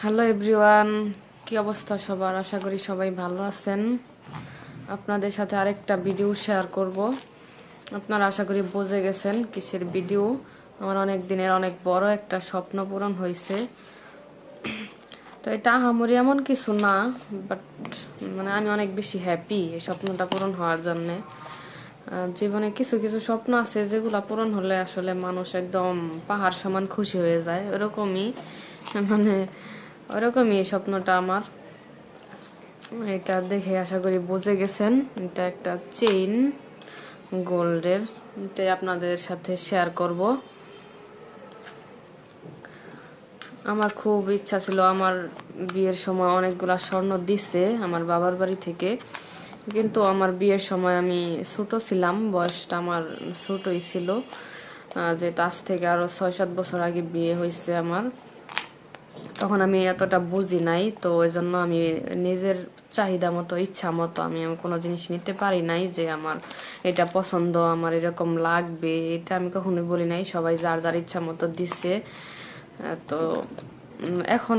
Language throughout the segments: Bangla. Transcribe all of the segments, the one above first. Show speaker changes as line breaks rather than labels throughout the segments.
হ্যালো এভরিওয়ান কি অবস্থা সবার? আশা করি সবাই ভালো আছেন। আপনাদের সাথে আরেকটা ভিডিও শেয়ার করব। আপনারা আশা করি বুঝে গেছেন কিসের ভিডিও আমার অনেক দিনের অনেক বড় একটা স্বপ্ন পূরণ হয়েছে। তো এটা আহামরি এমন কিছু না বাট মানে আমি অনেক বেশি হ্যাপি এই স্বপ্নটা পূরণ হওয়ার জন্যে। জীবনে কিছু কিছু স্বপ্ন আছে যেগুলা পূরণ হলে আসলে মানুষ একদম পাহাড় সমান খুশি হয়ে যায়। ওরকমই মানে ওরকমই স্বপ্নটা আমার। এটা দেখে আশা করি বুঝে গেছেন, এটা একটা চেইন গোল্ডের এটাই আপনাদের সাথে শেয়ার করব। আমার খুব ইচ্ছা ছিল আমার বিয়ের সময় অনেকগুলা স্বর্ণ দিছে আমার বাবার বাড়ি থেকে, কিন্তু আমার বিয়ের সময় আমি ছোট ছিলাম, বয়সটা আমার ছোটই ছিল। যেহেতু আজ থেকে আরও ছয় সাত বছর আগে বিয়ে হয়েছে আমার। তখন আমি এতটা বুঝি নাই, তো ওই জন্য আমি নিজের চাহিদা মতো, ইচ্ছা মতো আমি কোনো জিনিস নিতে পারি নাই যে আমার এটা পছন্দ, আমার এরকম লাগবে, এটা আমি কখনোই বলি নাই, সবাই যার যার ইচ্ছা মতো দিচ্ছে তো এখন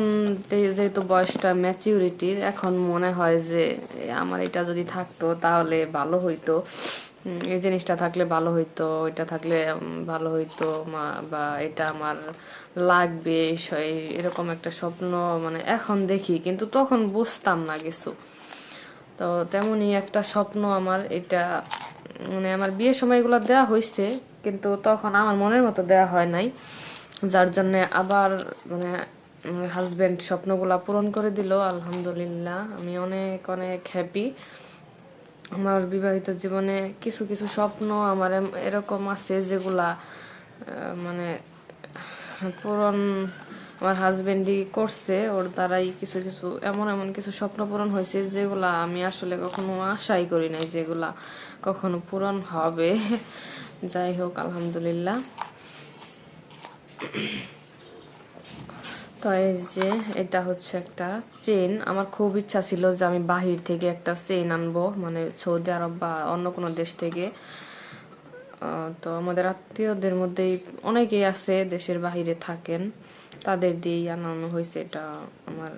যেহেতু বয়সটা ম্যাচিউরিটির এখন মনে হয় যে আমার এটা যদি থাকতো তাহলে ভালো হইতো। এই জিনিসটা থাকলে ভালো হইতো এটা থাকলে ভালো হইতো বা এটা আমার লাগবে এরকম একটা স্বপ্ন মানে এখন দেখি, কিন্তু তখন বুঝতাম না কিছু। তো তেমনই একটা স্বপ্ন আমার, এটা মানে আমার বিয়ের সময় এগুলো দেওয়া হয়েছে কিন্তু তখন আমার মনের মতো দেওয়া হয় নাই। যার জন্য আবার মানে হাজবেন্ড স্বপ্নগুলা পূরণ করে দিল, আলহামদুলিল্লাহ, আমি অনেক অনেক হ্যাপি আমার বিবাহিত জীবনে কিছু কিছু স্বপ্ন আমার এরকম আছে যেগুলা মানে পূরণ আমার হাজবেন্ডই করছে, ওর দ্বারাই কিছু কিছু, এমন এমন কিছু স্বপ্ন পূরণ হয়েছে যেগুলা আমি আসলে কখনো আশাই করি নাই যেগুলা কখনো পূরণ হবে। যাই হোক, আলহামদুলিল্লাহ। তো এই যে এটা হচ্ছে একটা চেন আমার খুব ইচ্ছা ছিল যে আমি বাহির থেকে একটা চেন আনব মানে সৌদি আরব বা অন্য কোনো দেশ থেকে। তো আমাদের আত্মীয়দের মধ্যেই অনেকেই আছে, দেশের বাহিরে থাকেন। তাদের দিয়েই আনানো হয়েছে, এটা আমার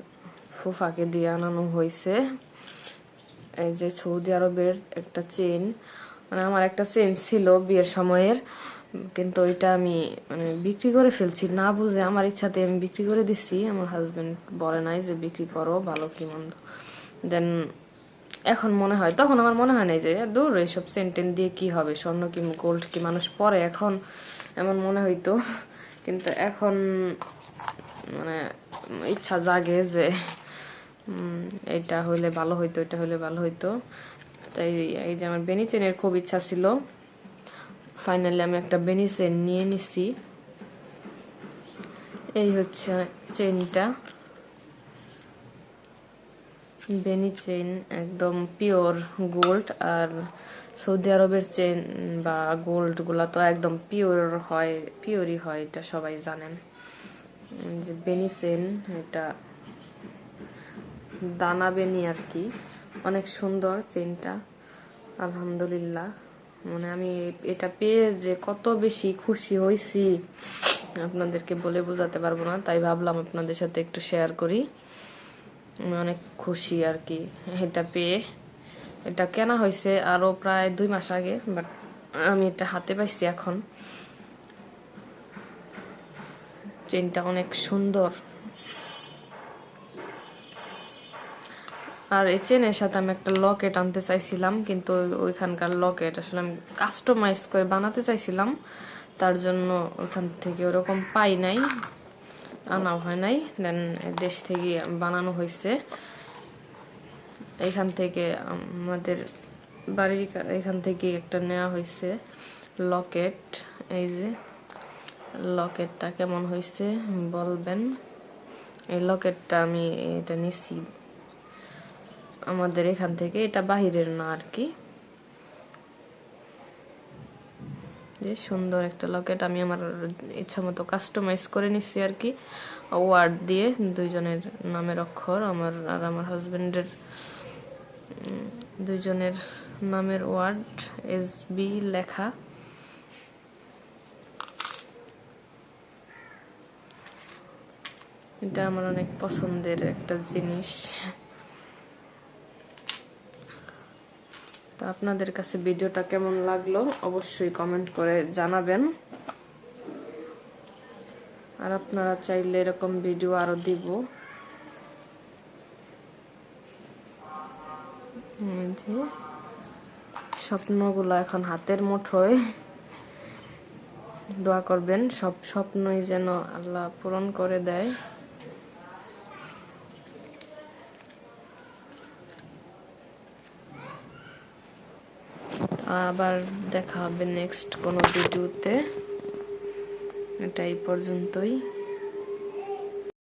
ফুফাকে দিয়ে আনানো হয়েছে। এই যে সৌদি আরবের একটা চেন মানে আমার একটা চেন ছিল বিয়ের সময়ের। কিন্তু ওইটা আমি মানে বিক্রি করে ফেলছি। না বুঝে আমার ইচ্ছাতে আমি বিক্রি করে দিচ্ছি। আমার হাজবেন্ড বলে নাই যে বিক্রি করো, ভালো কি মন্দ। দেন এখন মনে হয়, তখন আমার মনে হয় নাই যে দূর এইসব সেন্টেন দিয়ে কি হবে? স্বর্ণ কি গোল্ড কি মানুষ পরে? এখন এমন মনে হইতো। কিন্তু এখন মানে ইচ্ছা জাগে যে এটা হইলে ভালো হইতো এটা হইলে ভালো হইতো। তাই এই যে আমার বেনি চেনের খুব ইচ্ছা ছিল। ফাইনালি আমি একটা বেনি চেন নিয়ে নিছি। এই হচ্ছে চেনটা। বেনি চেন একদম পিওর গোল্ড আর সৌদি আরবের চেন বা গোল্ডগুলা তো একদম পিওর হয়, পিওরই হয়, এটা সবাই জানেন। যে বেনি চেন এটা দানা বেনি আর কি। অনেক সুন্দর চেনটা, আলহামদুলিল্লাহ। মানে আমি এটা পেয়ে যে কত বেশি খুশি হয়েছি আপনাদেরকে বলে বোঝাতে পারব না, তাই ভাবলাম আপনাদের সাথে একটু শেয়ার করি। আমি অনেক খুশি আর কি, এটা পেয়ে। এটা কেনা হয়েছে আরও প্রায় দুই মাস আগে বাট আমি এটা হাতে পাইছি এখন। চেনটা অনেক সুন্দর। আর এই চেনের সাথে আমি একটা লকেট আনতে চাইছিলাম, কিন্তু ওইখানকার লকেট আসলে আমি কাস্টমাইজ করে বানাতে চাইছিলাম। তার জন্য ওইখান থেকে ওরকম পাই নাই আনা হয় নাই। দেন দেশ থেকে বানানো হয়েছে। এখান থেকে আমাদের বাড়ির এখান থেকে একটা নেওয়া হয়েছে লকেট। এই যে লকেটটা কেমন হয়েছে বলবেন? এই লকেটটা আমি এটা নিছি। আমাদের এখান থেকে, এটা বাহিরের না আর কি। যে সুন্দর একটা লকেট, আমি আমার ইচ্ছা মতো কাস্টমাইজ করে নিচ্ছি আর কি। ওয়ার্ড দিয়ে দুইজনের নামের অক্ষর, আমার আর আমার হাজবেন্ডের দুইজনের নামের ওয়ার্ড এস বি লেখা। এটা আমার অনেক পছন্দের একটা জিনিস। তো আপনাদের কাছে ভিডিওটা কেমন লাগল অবশ্যই কমেন্ট করে জানাবেন। আর আপনারা চাইলে এরকম ভিডিও আরও দিব। স্বপ্নগুলো এখন হাতের মুঠোয়। দোয়া করবেন, সব স্বপ্নই যেন আল্লাহ পূরণ করে দেয়। আবার দেখা হবে নেক্সট কোনো ভিডিওতে এটা এই পর্যন্তই।